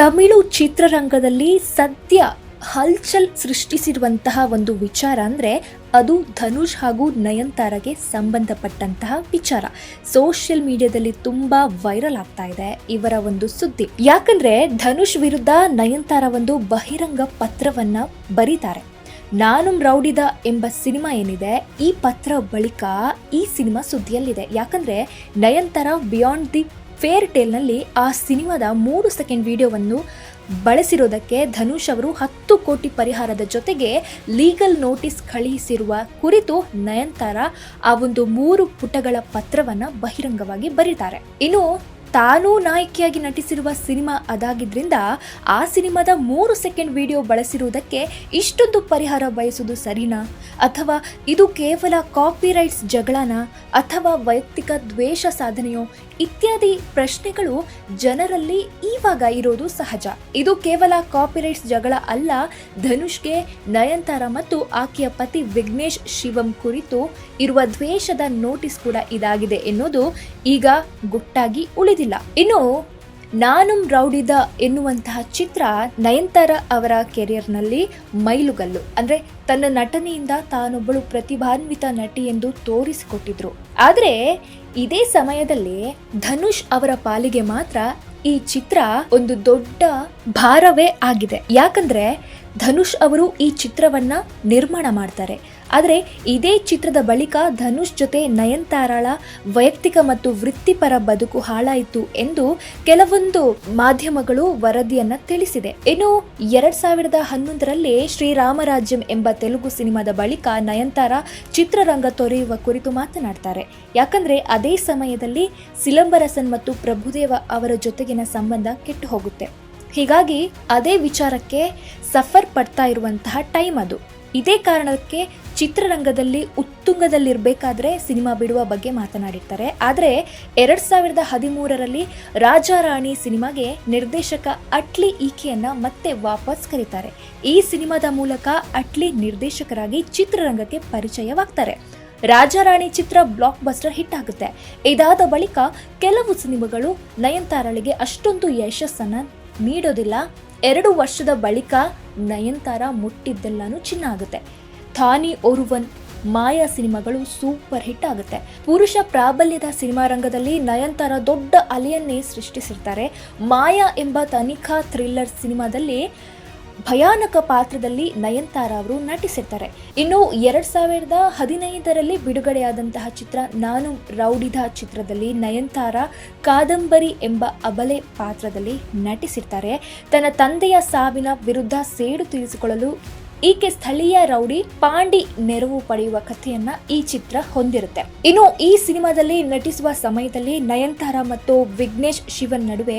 ತಮಿಳು ಚಿತ್ರರಂಗದಲ್ಲಿ ಸದ್ಯ ಹಲ್ಚಲ್ ಸೃಷ್ಟಿಸಿರುವಂತಹ ಒಂದು ವಿಚಾರ ಅಂದರೆ ಅದು ಧನುಷ್ ಹಾಗೂ ನಯನ್ತಾರಗೆ ಸಂಬಂಧಪಟ್ಟಂತಹ ವಿಚಾರ. ಸೋಷಿಯಲ್ ಮೀಡಿಯಾದಲ್ಲಿ ತುಂಬ ವೈರಲ್ ಆಗ್ತಾ ಇದೆ ಇವರ ಒಂದು ಸುದ್ದಿ. ಯಾಕಂದ್ರೆ ಧನುಷ್ ವಿರುದ್ಧ ನಯನ್ತಾರ ಒಂದು ಬಹಿರಂಗ ಪತ್ರವನ್ನ ಬರೀತಾರೆ. ನಾನು ರೌಡಿದ ಎಂಬ ಸಿನಿಮಾ ಏನಿದೆ, ಈ ಪತ್ರ ಬಳಿಕ ಈ ಸಿನಿಮಾ ಸುದ್ದಿಯಲ್ಲಿದೆ. ಯಾಕಂದ್ರೆ ನಯನ್ತಾರ ಬಿಯಾಂಡ್ ದಿ ಫೇರ್ ಟೇಲ್ನಲ್ಲಿ ಆ ಸಿನಿಮಾದ ಮೂರು ಸೆಕೆಂಡ್ ವಿಡಿಯೋವನ್ನು ಬಳಸಿರೋದಕ್ಕೆ ಧನುಷ್ ಅವರು ಹತ್ತು ಕೋಟಿ ಪರಿಹಾರದ ಜೊತೆಗೆ ಲೀಗಲ್ ನೋಟಿಸ್ ಕಳುಹಿಸಿರುವ ಕುರಿತು ನಯನ್ತಾರ ಆ ಒಂದು ಮೂರು ಪುಟಗಳ ಪತ್ರವನ್ನು ಬಹಿರಂಗವಾಗಿ ಬರೀತಾರೆ. ಇನ್ನು ತಾನೂ ನಾಯಕಿಯಾಗಿ ನಟಿಸಿರುವ ಸಿನಿಮಾ ಅದಾಗಿದ್ದರಿಂದ ಆ ಸಿನಿಮಾದ ಮೂರು ಸೆಕೆಂಡ್ ವಿಡಿಯೋ ಬಳಸಿರುವುದಕ್ಕೆ ಇಷ್ಟೊಂದು ಪರಿಹಾರ ಬಯಸುವುದು ಸರಿನಾ? ಅಥವಾ ಇದು ಕೇವಲ ಕಾಪಿರೈಟ್ಸ್ ಜಗಳನ? ಅಥವಾ ವೈಯಕ್ತಿಕ ದ್ವೇಷ ಸಾಧನೆಯೋ? ಇತ್ಯಾದಿ ಪ್ರಶ್ನೆಗಳು ಜನರಲ್ಲಿ ಈವಾಗ ಇರೋದು ಸಹಜ. ಇದು ಕೇವಲ ಕಾಪಿರೈಟ್ಸ್ ಜಗಳ ಅಲ್ಲ, ಧನುಷ್ಗೆ ನಯನ್ತಾರ ಮತ್ತು ಆಕೆಯ ಪತಿ ವಿಘ್ನೇಶ್ ಶಿವಂ ಕುರಿತು ಇರುವ ದ್ವೇಷದ ನೋಟಿಸ್ ಕೂಡ ಇದಾಗಿದೆ ಎನ್ನುವುದು ಈಗ ಗುಟ್ಟಾಗಿ ಉಳಿದಿಲ್ಲ ಇನ್ನು ನಾನು ರೌಡಿದ ಎನ್ನುವಂತಹ ಚಿತ್ರ ನಯನ್ತಾರ ಅವರ ಕೆರಿಯರ್ನಲ್ಲಿ ಮೈಲುಗಲ್ಲು. ಅಂದ್ರೆ ತನ್ನ ನಟನೆಯಿಂದ ತಾನೊಬ್ಬಳು ಪ್ರತಿಭಾನ್ವಿತ ನಟಿ ಎಂದು ತೋರಿಸಿಕೊಟ್ಟಿದ್ರು. ಆದರೆ ಇದೇ ಸಮಯದಲ್ಲಿ ಧನುಷ್ ಅವರ ಪಾಲಿಗೆ ಮಾತ್ರ ಈ ಚಿತ್ರ ಒಂದು ದೊಡ್ಡ ಭಾರವೇ ಆಗಿದೆ. ಯಾಕಂದ್ರೆ ಧನುಷ್ ಅವರು ಈ ಚಿತ್ರವನ್ನ ನಿರ್ಮಾಣ ಮಾಡ್ತಾರೆ. ಆದರೆ ಇದೇ ಚಿತ್ರದ ಬಳಿಕ ಧನುಷ್ ಜೊತೆ ನಯನ್ತಾರಾಳ ವೈಯಕ್ತಿಕ ಮತ್ತು ವೃತ್ತಿಪರ ಬದುಕು ಹಾಳಾಯಿತು ಎಂದು ಕೆಲವೊಂದು ಮಾಧ್ಯಮಗಳು ವರದಿಯನ್ನ ತಿಳಿಸಿದೆ. ಇನ್ನು ಎರಡ್ ಸಾವಿರದ ಹನ್ನೊಂದರಲ್ಲಿ ಶ್ರೀರಾಮರಾಜ್ಯಂ ಎಂಬ ತೆಲುಗು ಸಿನಿಮಾದ ಬಳಿಕ ನಯನ್ತಾರ ಚಿತ್ರರಂಗ ತೊರೆಯುವ ಕುರಿತು ಮಾತನಾಡ್ತಾರೆ. ಯಾಕಂದ್ರೆ ಅದೇ ಸಮಯದಲ್ಲಿ ಸಿಲಂಬರಸನ್ ಮತ್ತು ಪ್ರಭುದೇವ ಅವರ ಜೊತೆಗಿನ ಸಂಬಂಧ ಕೆಟ್ಟು ಹೋಗುತ್ತೆ ಹೀಗಾಗಿ ಅದೇ ವಿಚಾರಕ್ಕೆ ಸಫರ್ ಪಡ್ತಾ ಇರುವಂತಹ ಟೈಮ್ ಅದು. ಇದೇ ಕಾರಣಕ್ಕೆ ಚಿತ್ರರಂಗದಲ್ಲಿ ಉತ್ತುಂಗದಲ್ಲಿರಬೇಕಾದ್ರೆ ಸಿನಿಮಾ ಬಿಡುವ ಬಗ್ಗೆ ಮಾತನಾಡಿರ್ತಾರೆ. ಆದರೆ ಎರಡ್ ಸಾವಿರದ ಹದಿಮೂರರಲ್ಲಿ ರಾಜಾರಾಣಿ ಸಿನಿಮಾಗೆ ನಿರ್ದೇಶಕ ಅಟ್ಲಿ ಈಕೆಯನ್ನ ಮತ್ತೆ ವಾಪಸ್ ಕರೀತಾರೆ. ಈ ಸಿನಿಮಾದ ಮೂಲಕ ಅಟ್ಲಿ ನಿರ್ದೇಶಕರಾಗಿ ಚಿತ್ರರಂಗಕ್ಕೆ ಪರಿಚಯವಾಗ್ತಾರೆ. ರಾಜಾರಾಣಿ ಚಿತ್ರ ಬ್ಲಾಕ್ ಬಸ್ಟರ್ ಹಿಟ್ ಆಗುತ್ತೆ. ಇದಾದ ಬಳಿಕ ಕೆಲವು ಸಿನಿಮಾಗಳು ನಯನತಾರಳಿಗೆ ಅಷ್ಟೊಂದು ಯಶಸ್ಸನ್ನು ನೀಡೋದಿಲ್ಲ. ಎರಡು ವರ್ಷದ ಬಳಿಕ ನಯನ್ತಾರ ಮುಟ್ಟಿದ್ದೆಲ್ಲಾನು ಚಿನ್ನ ಆಗುತ್ತೆ. ಥಾನಿ ಒರುವನ್ ಮಾಯಾ ಸಿನಿಮಾಗಳು ಸೂಪರ್ ಹಿಟ್ ಆಗುತ್ತೆ. ಪುರುಷ ಪ್ರಾಬಲ್ಯದ ಸಿನಿಮಾ ರಂಗದಲ್ಲಿ ನಯನ್ತಾರ ದೊಡ್ಡ ಅಲೆಯನ್ನೇ ಸೃಷ್ಟಿಸಿರ್ತಾರೆ. ಮಾಯಾ ಎಂಬ ತನಿಖಾ ಥ್ರಿಲ್ಲರ್ ಸಿನಿಮಾದಲ್ಲಿ ಭಯಾನಕ ಪಾತ್ರದಲ್ಲಿ ನಯನ್ತಾರ ಅವರು ನಟಿಸಿರ್ತಾರೆ. ಇನ್ನು ಎರಡ್ ಸಾವಿರದ ಹದಿನೈದರಲ್ಲಿ ಬಿಡುಗಡೆಯಾದಂತಹ ಚಿತ್ರ ನಾನು ರೌಡಿದ ಚಿತ್ರದಲ್ಲಿ ನಯನ್ತಾರ ಕಾದಂಬರಿ ಎಂಬ ಅಬಲೆ ಪಾತ್ರದಲ್ಲಿ ನಟಿಸಿರ್ತಾರೆ. ತನ್ನ ತಂದೆಯ ಸಾವಿನ ವಿರುದ್ಧ ಸೇಡು ತೀರಿಸಿಕೊಳ್ಳಲು ಈಕೆ ಸ್ಥಳೀಯ ರೌಡಿ ಪಾಂಡಿ ನೆರವು ಪಡೆಯುವ ಕಥೆಯನ್ನ ಈ ಚಿತ್ರ ಹೊಂದಿರುತ್ತೆ. ಇನ್ನು ಈ ಸಿನಿಮಾದಲ್ಲಿ ನಟಿಸುವ ಸಮಯದಲ್ಲಿ ನಯನ್ತಾರ ಮತ್ತು ವಿಘ್ನೇಶ್ ಶಿವನ್ ನಡುವೆ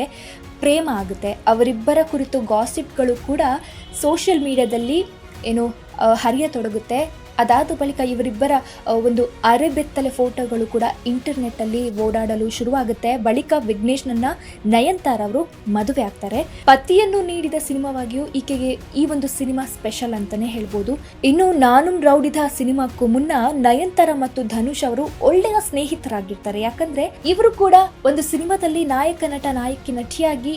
ಪ್ರೇಮ ಆಗುತ್ತೆ. ಅವರಿಬ್ಬರ ಕುರಿತು ಗಾಸಿಪ್ಗಳು ಕೂಡ ಸೋಷಿಯಲ್ ಮೀಡಿಯಾದಲ್ಲಿ ಏನು ಹರಿಯತೊಡಗುತ್ತೆ. ಅದಾದ ಬಳಿಕ ಇವರಿಬ್ಬರ ಒಂದು ಅರೆಬೆತ್ತಲೆ ಫೋಟೋಗಳು ಕೂಡ ಇಂಟರ್ನೆಟ್ಟಲ್ಲಿ ಓಡಾಡಲು ಶುರುವಾಗುತ್ತೆ. ಬಳಿಕ ವಿಘ್ನೇಶ್ನನ್ನ ನಯನ್ತಾರ ಅವರು ಮದುವೆ ಆಗ್ತಾರೆ. ಪತಿಯನ್ನು ನೀಡಿದ ಸಿನಿಮಾವಾಗಿಯೂ ಈಕೆಗೆ ಈ ಒಂದು ಸಿನಿಮಾ ಸ್ಪೆಷಲ್ ಅಂತಾನೆ ಹೇಳ್ಬೋದು. ಇನ್ನು ನಾನು ರೌಡಿದ ಸಿನಿಮಾಕ್ಕೂ ಮುನ್ನ ನಯನ್ತಾರ ಮತ್ತು ಧನುಷ್ ಅವರು ಒಳ್ಳೆಯ ಸ್ನೇಹಿತರಾಗಿರ್ತಾರೆ. ಯಾಕಂದ್ರೆ ಇವರು ಕೂಡ ಒಂದು ಸಿನಿಮಾದಲ್ಲಿ ನಾಯಕ ನಟ, ನಾಯಕಿ ನಟಿಯಾಗಿ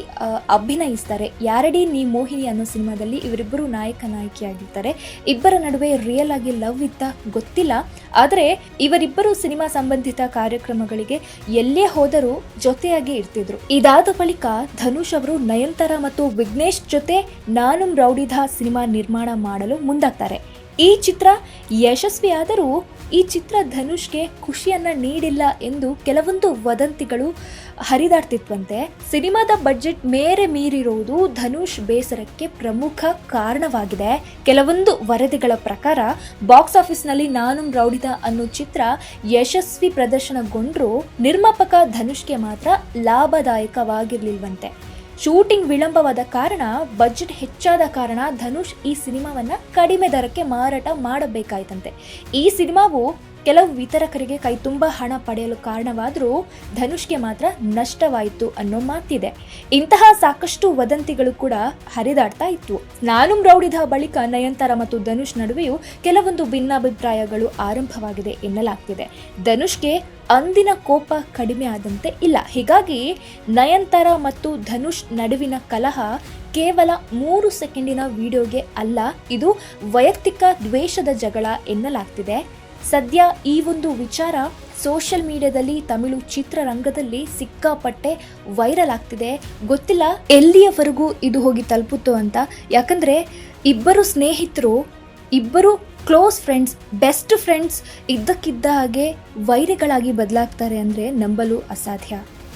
ಅಭಿನಯಿಸ್ತಾರೆ. ಯಾರಡಿ ನೀ ಮೋಹಿನಿ ಅನ್ನೋ ಸಿನಿಮಾದಲ್ಲಿ ಇವರಿಬ್ಬರು ನಾಯಕ, ನಾಯಕಿಯಾಗಿರ್ತಾರೆ. ಇಬ್ಬರ ನಡುವೆ ರಿಯಲ್ ಆಗಿ ಲವ್ ಇತ್ತ ಗೊತ್ತಿಲ್ಲ. ಆದರೆ ಇವರಿಬ್ಬರು ಸಿನಿಮಾ ಸಂಬಂಧಿತ ಕಾರ್ಯಕ್ರಮಗಳಿಗೆ ಎಲ್ಲೇ ಹೋದರೂ ಜೊತೆಯಾಗಿ ಇರ್ತಿದ್ರು. ಇದಾದ ಬಳಿಕ ಧನುಷ್ ಅವರು ನಯನ್ತಾರ ಮತ್ತು ವಿಘ್ನೇಶ್ ಜೊತೆ ನಾನು ರೌಡಿಧ ಸಿನಿಮಾ ನಿರ್ಮಾಣ ಮಾಡಲು ಮುಂದಾಗ್ತಾರೆ. ಈ ಚಿತ್ರ ಯಶಸ್ವಿಯಾದರೂ ಈ ಚಿತ್ರ ಧನುಷ್ಗೆ ಖುಷಿಯನ್ನ ನೀಡಿಲ್ಲ ಎಂದು ಕೆಲವೊಂದು ವದಂತಿಗಳು ಹರಿದಾಡ್ತಿತ್ವಂತೆ ಸಿನಿಮಾದ ಬಜೆಟ್ ಮೇರೆ ಮೀರಿರುವುದು ಧನುಷ್ ಬೇಸರಕ್ಕೆ ಪ್ರಮುಖ ಕಾರಣವಾಗಿದೆ. ಕೆಲವೊಂದು ವರದಿಗಳ ಪ್ರಕಾರ, ಬಾಕ್ಸ್ ಆಫೀಸ್ನಲ್ಲಿ ನಾನು ರೌಡಿದ ಅನ್ನೋ ಚಿತ್ರ ಯಶಸ್ವಿ ಪ್ರದರ್ಶನಗೊಂಡ್ರೂ ನಿರ್ಮಾಪಕ ಧನುಷ್ಗೆ ಮಾತ್ರ ಲಾಭದಾಯಕವಾಗಿರ್ಲಿಲ್ವಂತೆ. ಶೂಟಿಂಗ್ ವಿಳಂಬವಾದ ಕಾರಣ, ಬಜೆಟ್ ಹೆಚ್ಚಾದ ಕಾರಣ ಧನುಷ್ ಈ ಸಿನಿಮಾವನ್ನ ಕಡಿಮೆ ದರಕ್ಕೆ ಮಾರಾಟ ಮಾಡಬೇಕಾಯ್ತಂತೆ. ಈ ಸಿನಿಮಾವು ಕೆಲವು ವಿತರಕರಿಗೆ ಕೈ ತುಂಬ ಹಣ ಪಡೆಯಲು ಕಾರಣವಾದರೂ ಧನುಷ್ಗೆ ಮಾತ್ರ ನಷ್ಟವಾಯಿತು ಅನ್ನೋ ಮಾತಿದೆ. ಇಂತಹ ಸಾಕಷ್ಟು ವದಂತಿಗಳು ಕೂಡ ಹರಿದಾಡ್ತಾ ಇತ್ತು ನಾನು ರೌಡಿದ ಬಳಿಕ ನಯನತಾರ ಮತ್ತು ಧನುಷ್ ನಡುವೆಯೂ ಕೆಲವೊಂದು ಭಿನ್ನಾಭಿಪ್ರಾಯಗಳು ಆರಂಭವಾಗಿದೆ ಎನ್ನಲಾಗ್ತಿದೆ. ಧನುಷ್ಗೆ ಅಂದಿನ ಕೋಪ ಕಡಿಮೆ ಆದಂತೆ ಇಲ್ಲ. ಹೀಗಾಗಿ ನಯನತಾರ ಮತ್ತು ಧನುಷ್ ನಡುವಿನ ಕಲಹ ಕೇವಲ ಮೂರು ಸೆಕೆಂಡಿನ ವಿಡಿಯೋಗೆ ಅಲ್ಲ, ಇದು ವೈಯಕ್ತಿಕ ದ್ವೇಷದ ಜಗಳ ಎನ್ನಲಾಗ್ತಿದೆ. ಸದ್ಯ ಈ ಒಂದು ವಿಚಾರ ಸೋಷಿಯಲ್ ಮೀಡಿಯಾದಲ್ಲಿ ತಮಿಳು ಚಿತ್ರರಂಗದಲ್ಲಿ ಸಿಕ್ಕಾಪಟ್ಟೆ ವೈರಲ್ ಆಗ್ತಿದೆ. ಗೊತ್ತಿಲ್ಲ ಎಲ್ಲಿಯವರೆಗೂ ಇದು ಹೋಗಿ ತಲುಪುತ್ತೋ ಅಂತ. ಯಾಕಂದರೆ ಇಬ್ಬರು ಸ್ನೇಹಿತರು, ಇಬ್ಬರು ಕ್ಲೋಸ್ ಫ್ರೆಂಡ್ಸ್ ಬೆಸ್ಟ್ ಫ್ರೆಂಡ್ಸ್ ಇದ್ದಕ್ಕಿದ್ದ ಹಾಗೆ ವೈರಿಗಳಾಗಿ ಬದಲಾಗ್ತಾರೆ ಅಂದರೆ ನಂಬಲು ಅಸಾಧ್ಯ.